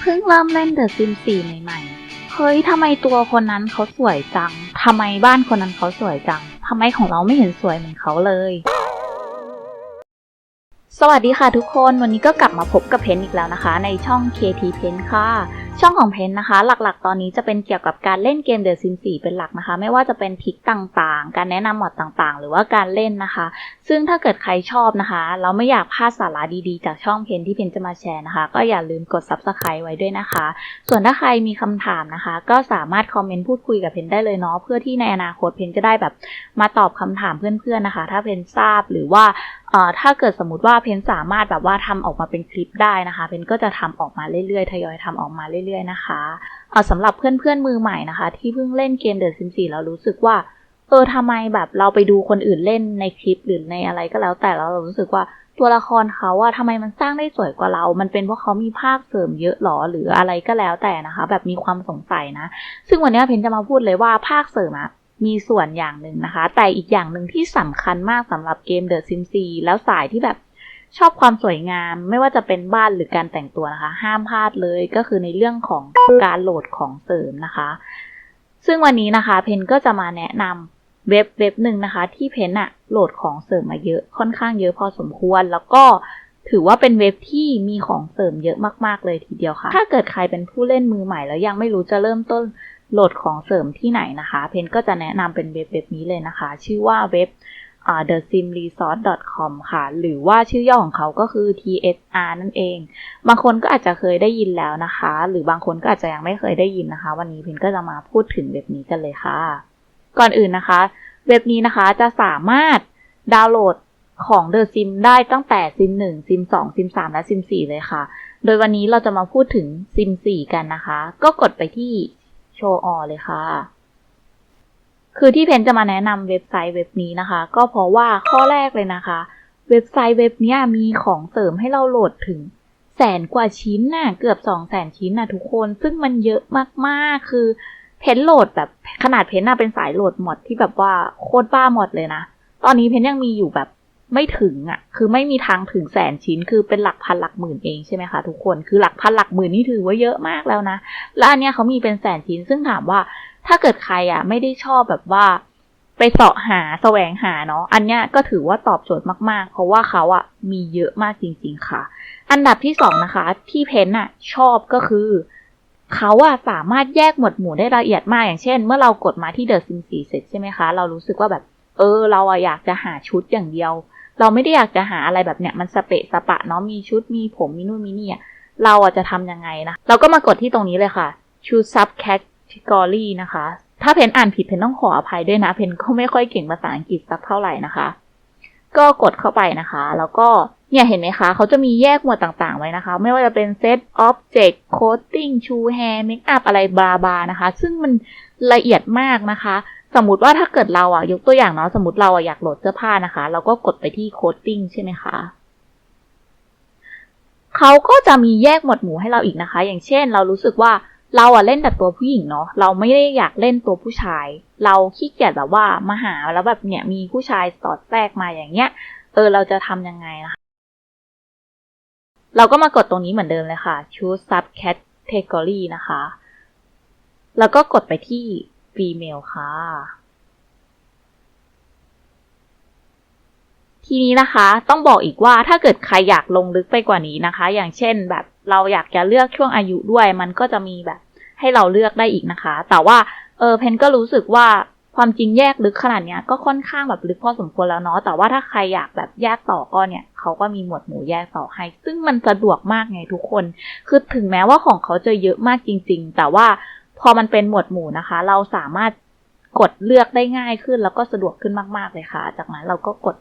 เพิ่งเริ่มเล่นเดอะซิม4ใหม่ๆ เฮ้ยทำไมตัวคนนั้นเขาสวยจัง ทำไมบ้านคนนั้นเขาสวยจัง ทำไมของเราไม่เห็นสวยเหมือนเขาเลย สวัสดีค่ะทุกคน วันนี้ก็กลับมาพบกับเพนอีกแล้วนะคะ ในช่อง KT Pen ค่ะ ช่องของเพนนะคะ หลักๆ ตอนนี้จะเป็นเกี่ยวกับการเล่นเกม The Sims 4เป็นหลักนะคะ ไม่ว่าจะเป็นทิกต่างๆ การแนะนำหมอดต่างๆ หรือว่าการเล่นนะคะ ซึ่งถ้าเกิดใครชอบนะคะแล้วไม่อยากพลาดสาระดีๆ จากช่องเพนที่เพนจะมาแชร์นะคะ ก็อย่าลืมกด Subscribe ไว้ด้วยนะคะ ส่วนถ้าใครมีคำถามนะคะ ก็สามารถคอมเมนต์พูดคุยกับเพนได้เลยเนาะเพื่อที่ในอนาคตเพนจะได้แบบมาตอบคำถามเพื่อนๆนะคะ ถ้าเพนทราบหรือว่าเอ่อถ้าเกิดสมมติว่าเพนสามารถแบบว่าทำออกมาเป็นคลิปได้นะคะ เพนก็จะทำออกมาเรื่อยๆทยอยทำออกมาเรื่อยๆนะคะเอ่อสำหรับเพื่อนๆมือใหม่นะคะ ที่เพิ่งเล่นเกม The Sims 4แล้วรู้สึกว่า เออทำไมแบบเราไปดูคนอื่นเล่นในคลิปหรือในอะไรก็แล้ว แต่แล้วเรารู้สึกว่าตัวละครเขาอะทำไมมันสร้างได้สวยกว่าเรา มันเป็นเพราะเขามีภาคเสริมเยอะหรอหรืออะไรก็แล้วแต่นะคะ แบบมีความสงสัยนะ ซึ่งวันนี้เพนจะมาพูดเลยว่าภาคเสริมอะมีส่วนอย่างหนึ่งนะคะ แต่อีกอย่างหนึ่งที่สำคัญมากสำหรับเกม The Sims 4แล้วสายที่แบบ ชอบความสวยงามไม่ว่าจะเป็นบ้านหรือการแต่งตัวนะคะ ห้ามพลาดเลยก็คือในเรื่องของการโหลดของเสริมนะคะ ซึ่งวันนี้นะคะเพนก็จะมาแนะนำเว็บเว็บหนึ่งนะคะ ที่เพนอะโหลดของเสริมมาเยอะค่อนข้างเยอะพอสมควร แล้วก็ถือว่าเป็นเว็บที่มีของเสริมเยอะมากๆเลยทีเดียวค่ะ ถ้าเกิดใครเป็นผู้เล่นมือใหม่แล้วยังไม่รู้จะเริ่มต้นโหลดของเสริมที่ไหนนะคะ เพนก็จะแนะนำเป็นเว็บเว็บนี้เลยนะคะ ชื่อว่าเว็บ thesimresort.com ค่ะ หรือว่าชื่อย่อของเขาก็คือ TSR นั่นเอง บางคนก็อาจจะเคยได้ยินแล้วนะคะ หรือบางคนก็อาจจะยังไม่เคยได้ยินนะคะ วันนี้เพนก็จะมาพูดถึงเว็บนี้กันเลยค่ะ ก่อนอื่นนะคะ เว็บนี้นะคะจะสามารถดาวน์โหลดของ The Sim ได้ตั้งแต่ Sim 1 Sim 2 Sim 3 และ Sim 4 เลยค่ะ โดยวันนี้เราจะมาพูดถึง Sim 4 กันนะคะ ก็กดไปที่ Show All เลยค่ะ คือที่เพนจะมาแนะนำเว็บไซต์เว็บนี้นะคะ ก็เพราะว่าข้อแรกเลยนะคะ เว็บไซต์เว็บนี้มีของเสริมให้เราโหลดถึงแสนกว่าชิ้นน่ะเกือบสองแสนชิ้นน่ะทุกคน ซึ่งมันเยอะมากๆ คือเพนโหลดแบบขนาดเพนน่ะเป็นสายโหลดหมดที่แบบว่าโคตรบ้าหมดเลยนะ ตอนนี้เพนยังมีอยู่แบบไม่ถึงอะ คือไม่มีทางถึงแสนชิ้น คือเป็นหลักพันหลักหมื่นเองใช่ไหมคะทุกคน คือหลักพันหลักหมื่นนี่ถือว่าเยอะมากแล้วนะ แล้วอันเนี้ยเขามีเป็นแสนชิ้น ซึ่งถามว่า ถ้าเกิดใครอะ ไม่ได้ชอบแบบว่า ไปเสาะหาแสวงหาเนาะอันเนี้ยก็ถือว่าตอบโจทย์มากๆ เพราะว่าเขาอะมีเยอะมากจริง ๆ ค่ะ อันดับที่สองนะคะ ที่เพนอะ ชอบก็คือเขาอะสามารถแยกหมวดหมู่ได้ละเอียดมากอย่างเช่น เมื่อเรากดมาที่เดอะซิม4เสร็จใช่ไหมคะ เรารู้สึกว่าแบบ เออ เราอะอยากจะหาชุดอย่างเดียว เราไม่ได้อยากจะหาอะไรแบบเนี้ยมันสเปะสปะเนาะมีชุดมีผมมีนู่นมีนี่เราอะจะทำยังไงนะ เราก็มากดที่ตรงนี้เลยค่ะ choose sub category นะคะ ถ้าเพนอ่านผิดเพนต้องขออภัยด้วยนะ เพนก็ไม่ค่อยเก่งภาษาอังกฤษสักเท่าไหร่นะคะ ก็กดเข้าไปนะคะ แล้วก็เนี่ยเห็นไหมคะเขาจะมีแยกหมวดต่างๆไว้นะคะ ไม่ว่าจะเป็น set object coating shoe hair makeup อะไรบาบานะคะ ซึ่งมันละเอียดมากนะคะ สมมติว่าถ้าเกิดเราอะยกตัวอย่างเนาะสมมติเราอะอยากโหลดเสื้อผ้านะคะ เราก็กดไปที่ coating ใช่ไหมคะเขาก็จะมีแยกหมวดหมู่ให้เราอีกนะคะ อย่างเช่น เรารู้สึกว่า เราอะเล่นแต่ตัวผู้หญิงเนาะเราไม่ได้อยากเล่นตัวผู้ชาย เราขี้เกียจแบบว่ามาหาแล้วแบบเนี่ยมีผู้ชายสอดแทรกมาอย่างเงี้ย เออเราจะทำยังไงนะคะเราก็มากดตรงนี้เหมือนเดิมเลยค่ะ choose sub category นะคะ แล้วก็กดไปที่ female ค่ะ ทีนี้นะคะต้องบอกอีกว่าถ้าเกิดใครอยากลงลึกไปกว่านี้นะคะ อย่างเช่นแบบ เราอยากจะเลือกช่วงอายุด้วย มันก็จะมีแบบ ให้เราเลือกได้อีกนะคะ แต่ว่าเออเพนก็รู้สึกว่าความจริงแยกลึกขนาดเนี้ยก็ค่อนข้างแบบลึกพอสมควรแล้วเนาะแต่ว่าถ้าใครอยากแบบแยกต่อก็เนี่ยเขาก็มีหมวดหมู่แยกต่อให้ ซึ่งมันสะดวกมากไงทุกคน คือถึงแม้ว่าของเขาจะเยอะมากจริง ๆ แต่ว่าพอมันเป็นหมวดหมู่นะคะ เราสามารถกดเลือกได้ง่ายขึ้น แล้วก็สะดวกขึ้นมาก ๆเลยค่ะ จากนั้นเราก็กด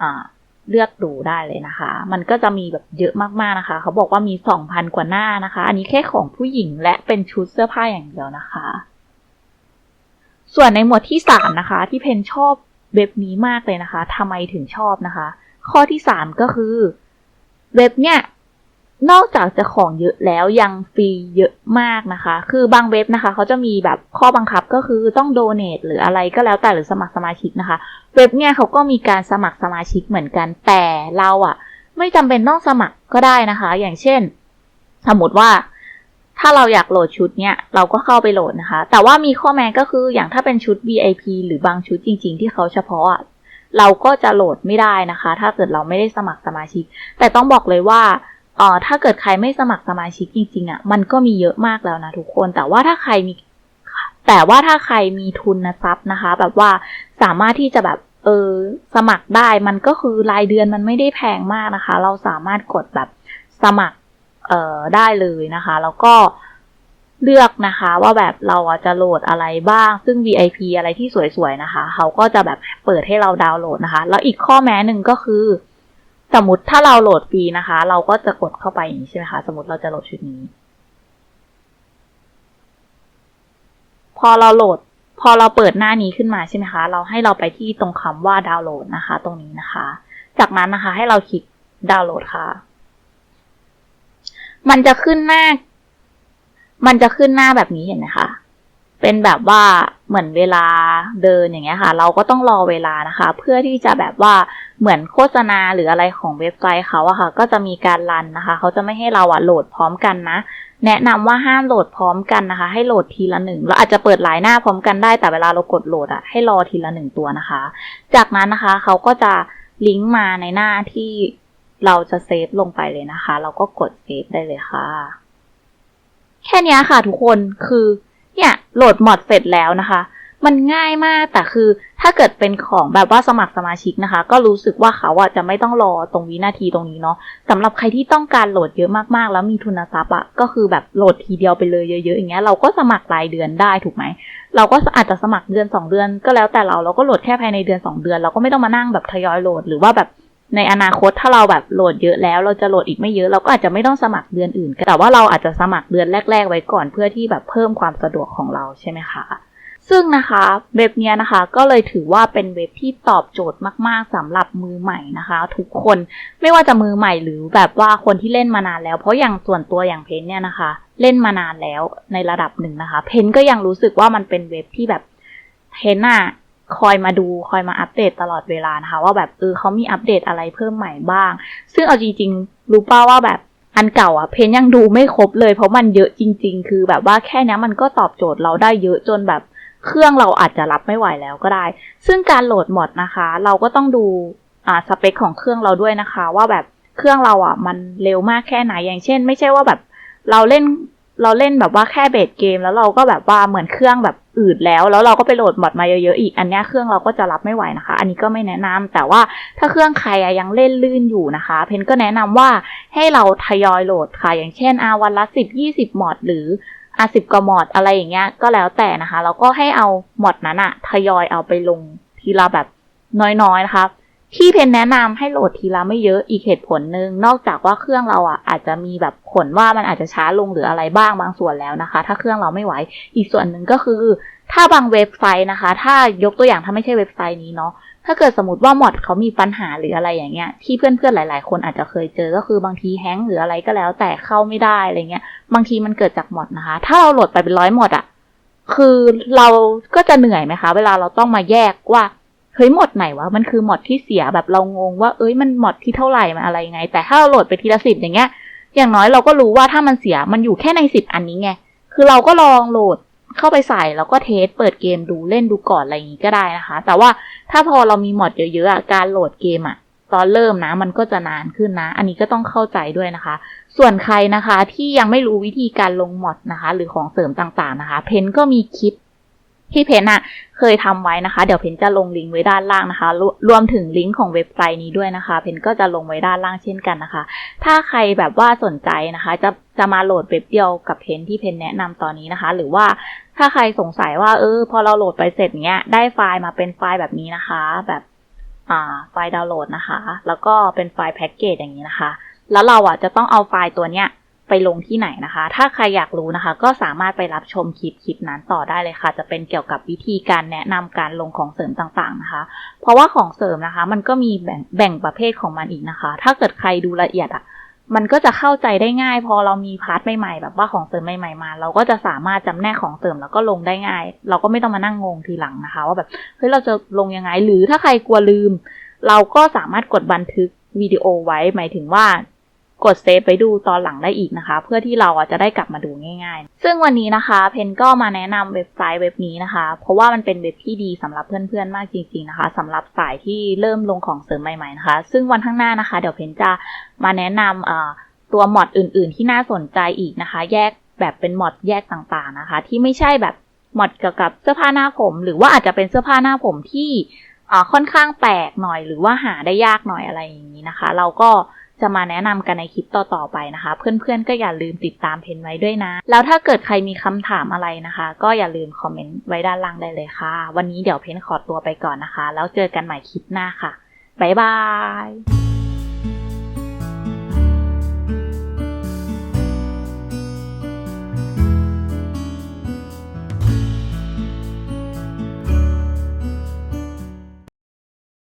อ่า เลือกดูได้เลยนะคะ มันก็จะมีแบบเยอะมากๆนะคะ เขาบอกว่ามี 2,000 กว่าหน้านะคะ อันนี้แค่ของผู้หญิงและเป็นชุดเสื้อผ้าอย่างเดียวนะคะ ส่วนในหมวดที่ 3 นะคะ ที่เพนชอบเว็บนี้มากเลยนะคะทำไมถึงชอบนะคะ ข้อที่ 3 ก็คือ เว็บเนี่ย นอกจากจะของเยอะแล้วยังฟรีเยอะมากนะคะ คือบางเว็บนะคะเขาจะมีแบบข้อบังคับก็คือต้องโดเน a t หรืออะไรก็แล้วแต่หรือสมัครสมาชิกนะคะ เว็บเนี่ยเขาก็มีการสมัครสมาชิกเหมือนกัน แต่เราอะไม่จำเป็นต้องสมัครก็ได้นะคะ อย่างเช่น สมมติว่าถ้าเราอยากโหลดชุดเนี้ยเราก็เข้าไปโหลดนะคะ แต่ว่ามีข้อแม้ก็คืออย่างถ้าเป็นชุด VIP หรือบางชุดจริง ๆ ที่เขาเฉพาะเราก็จะโหลดไม่ได้นะคะ ถ้าเกิดเราไม่ได้สมัครสมาชิก แต่ต้องบอกเลยว่า อ่อถ้าเกิดใครไม่สมัครสมาชิกจริงๆอะ่ะ มันก็มีเยอะมากแล้วนะทุกคน แต่ว่าถ้าใครมี แต่ว่าถ้าใครมีทุนนะทรัพย์นะคะ แบบว่าสามารถที่จะแบบเออสมัครได้มันก็คือรายเดือนมันไม่ได้แพงมากนะคะ เราสามารถกดแบบสมัครเอ่อได้เลยนะคะ แล้วก็เลือกนะคะว่าแบบเราจะโหลดอะไรบ้าง ซึ่ง VIP อะไรที่สวยๆนะคะ เขาก็จะแบบเปิดให้เราดาวน์โหลดนะคะ แล้วอีกข้อแม้หนึ่งก็คือ สมมติถ้าเราโหลดฟรีนะคะ เราก็จะกดเข้าไปอย่างนี้ใช่ไหมคะ สมมติเราจะโหลดชุดนี้ พอเราโหลด พอเราเปิดหน้านี้ขึ้นมาใช่ไหมคะ เราให้เราไปที่ตรงคำว่าดาวน์โหลดนะคะ ตรงนี้นะคะ จากนั้นนะคะให้เราคลิกดาวน์โหลดค่ะ มันจะขึ้นหน้า มันจะขึ้นหน้าแบบนี้เห็นไหมคะ เป็นแบบว่าเหมือนเวลาเดินอย่างเงี้ยค่ะ เราก็ต้องรอเวลานะคะ เพื่อที่จะแบบว่าเหมือนโฆษณาหรืออะไรของเว็บไซต์เขาอะค่ะ ก็จะมีการรันนะคะ เขาจะไม่ให้เราอะโหลดพร้อมกันนะ แนะนำว่าห้ามโหลดพร้อมกันนะคะ ให้โหลดทีละหนึ่งเราอาจจะเปิดหลายหน้าพร้อมกันได้แต่เวลาเรากดโหลดอะให้รอทีละหนึ่งตัวนะคะ จากนั้นนะคะเขาก็จะลิงก์มาในหน้าที่เราจะเซฟลงไปเลยนะคะ เราก็กดเซฟได้เลยค่ะ แค่นี้ค่ะทุกคนคือ เนี่ยโหลดมอดเสร็จแล้วนะคะ มันง่ายมากแต่คือถ้าเกิดเป็นของแบบว่าสมัครสมาชิกนะคะ ก็รู้สึกว่าเขาอะจะไม่ต้องรอตรงวินาทีตรงนี้เนาะสำหรับใครที่ต้องการโหลดเยอะมากๆ แล้วมีทุนทรัพย์อะก็คือแบบโหลดทีเดียวไปเลยเยอะๆอย่างเงี้ยเราก็สมัครรายเดือนได้ถูกไหมเราก็อาจจะสมัครเดือนสองเดือนก็แล้วแต่เราเราก็โหลดแค่ภายในเดือนสองเดือน เราก็ไม่ต้องมานั่งแบบทยอยโหลดหรือว่าแบบ ในอนาคตถ้าเราแบบโหลดเยอะแล้ว เราจะโหลดอีกไม่เยอะเราก็อาจจะไม่ต้องสมัครเดือนอื่น แต่ว่าเราอาจจะสมัครเดือนแรก ๆ ไว้ก่อนเพื่อที่แบบเพิ่มความสะดวกของเราใช่ไหมคะซึ่งนะคะเว็บนี้นะคะก็เลยถือว่าเป็นเว็บที่ตอบโจทย์มาก ๆสำหรับมือใหม่นะคะ ทุกคนไม่ว่าจะมือใหม่หรือแบบว่าคนที่เล่นมานานแล้ว เพราะอย่างส่วนตัวอย่างเพนเนี่ยนะคะ เล่นมานานแล้วในระดับหนึ่งนะคะ เพนก็ยังรู้สึกว่ามันเป็นเว็บที่แบบเพนอะ คอยมาดูคอยมาอัปเดตตลอดเวลานะคะ ว่าแบบเออเขามีอัปเดตอะไรเพิ่มใหม่บ้าง ซึ่งเอาจริงๆรู้ป่าว่าแบบอันเก่าอะเพนยังดูไม่ครบเลยเพราะมันเยอะจริง ๆ คือแบบว่าแค่นี้มันก็ตอบโจทย์เราได้เยอะจนแบบเครื่องเราอาจจะรับไม่ไหวแล้วก็ได้ ซึ่งการโหลดหมดนะคะ เราก็ต้องดูอ่าสเปคของเครื่องเราด้วยนะคะ ว่าแบบเครื่องเราอะมันเร็วมากแค่ไหนอย่างเช่น ไม่ใช่ว่าแบบเราเล่นเราเล่นแบบว่าแค่เบสเกม แล้วเราก็แบบว่าเหมือนเครื่องแบบ อืดแล้ว แล้วเราก็ไปโหลดมอดมาเยอะๆอีก อันนี้เครื่องเราก็จะรับไม่ไหวนะคะ อันนี้ก็ไม่แนะนำแต่ว่าถ้าเครื่องใครยังเล่นลื่นอยู่นะคะ เพนก็แนะนำว่าให้เราทยอยโหลดค่ะ อย่างเช่นอาวันละสิบยี่สิบมอดหรืออาสิบกว่ามอดอะไรอย่างเงี้ย ก็แล้วแต่นะคะ เราก็ให้เอามอดนั้นอะทยอยเอาไปลงทีละแบบน้อยๆนะคะ ที่เพนแนะนำให้โหลดทีละไม่เยอะอีกเหตุผลหนึ่งนอกจากว่าเครื่องเราอะอาจจะมีแบบผลว่ามันอาจจะช้าลงหรืออะไรบ้างบางส่วนแล้วนะคะ ถ้าเครื่องเราไม่ไหว อีกส่วนหนึ่งก็คือ ถ้าบางเว็บไซต์นะคะ ถ้ายกตัวอย่างถ้าไม่ใช่เว็บไซต์นี้เนาะถ้าเกิดสมมติว่ามอดเขามีปัญหาหรืออะไรอย่างเงี้ย ที่เพื่อนๆหลาย ๆ คนอาจจะเคยเจอก็คือบางทีแฮงหรืออะไรก็แล้ว แต่เข้าไม่ได้อะไรเงี้ย บางทีมันเกิดจากมอดนะคะ ถ้าเราโหลดไปเป็นร้อยมอดอะคือเราก็จะเหนื่อยไหมคะ เวลาเราต้องมาแยกว่า เฮ้ยหมดไหนวะมันคือหมดที่เสียแบบเรางงว่าเอ้ยมันหมดที่เท่าไหร่มันอะไรไง แต่ถ้าเราโหลดไปทีละสิบอย่างเงี้ย อย่างน้อยเราก็รู้ว่าถ้ามันเสียมันอยู่แค่ในสิบอันนี้ไงคือเราก็ลองโหลดเข้าไปใส่แล้วก็เทสเปิดเกมดูเล่นดูก่อนอะไรอย่างงี้ก็ได้นะคะ แต่ว่าถ้าพอเรามีหมดเยอะๆการโหลดเกมอะตอนเริ่มนะมันก็จะนานขึ้นนะ อันนี้ก็ต้องเข้าใจด้วยนะคะ ส่วนใครนะคะที่ยังไม่รู้วิธีการลงหมดนะคะ หรือของเสริมต่างๆนะคะ เพนก็มีคลิป ที่เพนอะเคยทำไว้นะคะ เดี๋ยวเพนจะลงลิงก์ไว้ด้านล่างนะคะรวมถึงลิงก์ของเว็บไซต์นี้ด้วยนะคะ เพนก็จะลงไว้ด้านล่างเช่นกันนะคะ ถ้าใครแบบว่าสนใจนะคะ จะจะมาโหลดเว็บเดียวกับเพนที่เพนแนะนำตอนนี้นะคะ หรือว่าถ้าใครสงสัยว่าเออพอเราโหลดไปเสร็จเนี้ยได้ไฟล์มาเป็นไฟล์แบบนี้นะคะ แบบอ่าไฟล์ดาวน์โหลดนะคะ แล้วก็เป็นไฟล์แพ็กเกจอย่างนี้นะคะ แล้วเราอะจะต้องเอาไฟล์ตัวเนี้ย ไปลงที่ไหนนะคะ ถ้าใครอยากรู้นะคะ ก็สามารถไปรับชมคลิปคลิปนั้นต่อได้เลยค่ะ จะเป็นเกี่ยวกับวิธีการแนะนำการลงของเสริมต่างๆนะคะ เพราะว่าของเสริมนะคะ มันก็มีแบ่งแบ่งประเภทของมันอีกนะคะ ถ้าเกิดใครดูละเอียดอะมันก็จะเข้าใจได้ง่าย พอเรามีพาร์ทใหม่ๆแบบว่าของเสริมใหม่ ๆมา เราก็จะสามารถจำแนกของเสริมแล้วก็ลงได้ง่าย เราก็ไม่ต้องมานั่งงงทีหลังนะคะ ว่าแบบเฮ้ยเราจะลงยังไงหรือถ้าใครกลัวลืม เราก็สามารถกดบันทึกวิดีโอไว้หมายถึงว่า กดเซฟไปดูตอนหลังได้อีกนะคะ เพื่อที่เราจะได้กลับมาดูง่าย ๆ ซึ่งวันนี้นะคะเพนก็มาแนะนำเว็บไซต์เว็บนี้นะคะ เพราะว่ามันเป็นเว็บที่ดีสำหรับเพื่อนๆมากจริง ๆนะคะสำหรับสายที่เริ่มลงของเสริมใหม่ๆนะคะ ซึ่งวันข้างหน้านะคะ เดี๋ยวเพนจะมาแนะนำตัวมอดอื่น ๆ ที่น่าสนใจอีกนะคะ แยกแบบเป็นมอดแยกต่างๆนะคะ ที่ไม่ใช่แบบมอดเกี่ยวกับเสื้อผ้าหน้าผม หรือว่าอาจจะเป็นเสื้อผ้าหน้าผมที่ค่อนข้างแปลกหน่อย หรือว่าหาได้ยากหน่อยอะไรอย่างนี้นะคะ เราก็ จะมาแนะนำกันในคลิปต่อๆไปนะคะ เพื่อนๆก็อย่าลืมติดตามเพนไว้ด้วยนะ แล้วถ้าเกิดใครมีคำถามอะไรนะคะ ก็อย่าลืมคอมเมนต์ไว้ด้านล่างได้เลยค่ะ วันนี้เดี๋ยวเพนขอตัวไปก่อนนะคะ แล้วเจอกันใหม่คลิปหน้าค่ะบ๊ายบาย